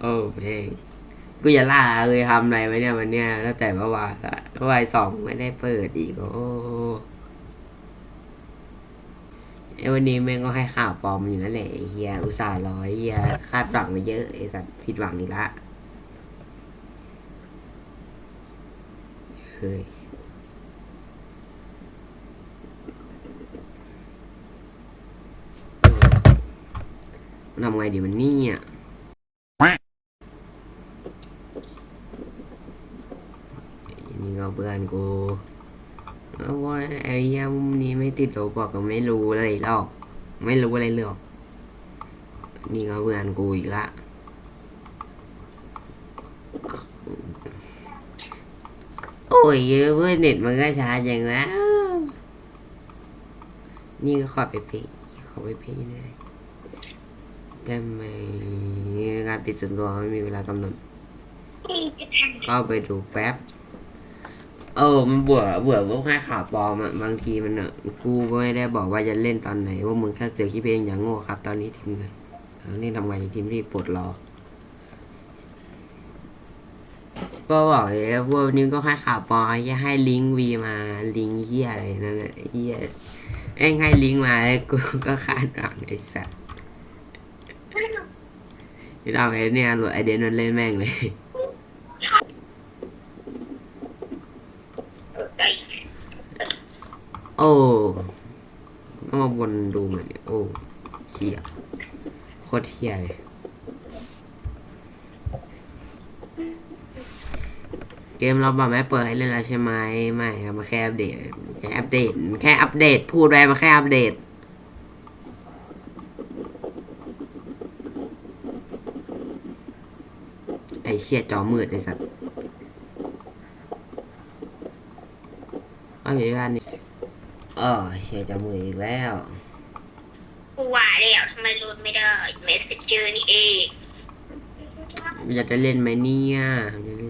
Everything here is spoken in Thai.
โอ้เพลงกูอย่าล่าเลยทำอะไรไว้เนี่ยวันเนี้ยตั้งแต่เมื่อวานละเมื่อวานสองไม่ได้เปิดอีกโอ้ไอ้วันนี้แม่งก็ให้ข่าวปลอมอยู่นั่นแหละไอ้เฮียอุตส่าห์รอไอ้เฮียคาดหวังไปเยอะไอ้สัตว์ผิดหวังอีกละเฮ้ยทำไงดีมันนี่อะ นี่ก็ เพื่อนกูก็ว่าไอ้เหี้ยมุมนี้ไม่ติดโลบอกก็ไม่รู้อะไรหรอก ไม่รู้อะไรเลยหรอก นี่ก็เพื่อนกูอีกละโอ้ยเพื่อนเน็ตมันก็ช้าจังวะนี่ก็ขอไปเพย์ขอไปเพย์หน่ยได้ไมการปิดส่วนตัวไม่มีเวลากำหนดเข้าไปดูแป๊บ เออ มันเบื่อเบื่อพวกแค่ข่าวปลอมอะบางทีมันอะกูไม่ได้บอกว่าจะเล่นตอนไหน ว่ามึงแค่เสือกคิดเพลงอย่างโง่ครับ ตอนนี้ทีมเลยนนี้ทำไงทีมที่ปลดรอ ก็บอกเลยพวกนี้ก็แค่ข่าวปลอมอย่าให้ลิงก์วีมาลิงก์เฮียอะไรนั่นแหละเฮียเอ้งให้ลิงก์มาแล้วกูก็คาดหวังไอ้สัสไม่ต้องไอ้เนี่ยหลดไอเดนมันเล่นแม่งเลย โอ้ต้องมาวนดูมันเนี่ยโอ้เชี่ยโคตรเที่ยเลยเกมเราบอกไม่เปิดให้เล่นแล้วใช่ไหมไม่ครับมาแค่อัปเดตแค่อัปเดต แค่อัปเดต พูดไปมาแค่อัปเดตไอเชี่ยจอมืดไอสัตว์เอาไปบ้านนี่ ออเชี่ยจอมืดอีกแล้วกูว่าแล้วทำไมโหลดไม่ได้ เมสเซจเจอนี่เอง อยากจะเล่นไหมเนี่ยอยากจะเล่น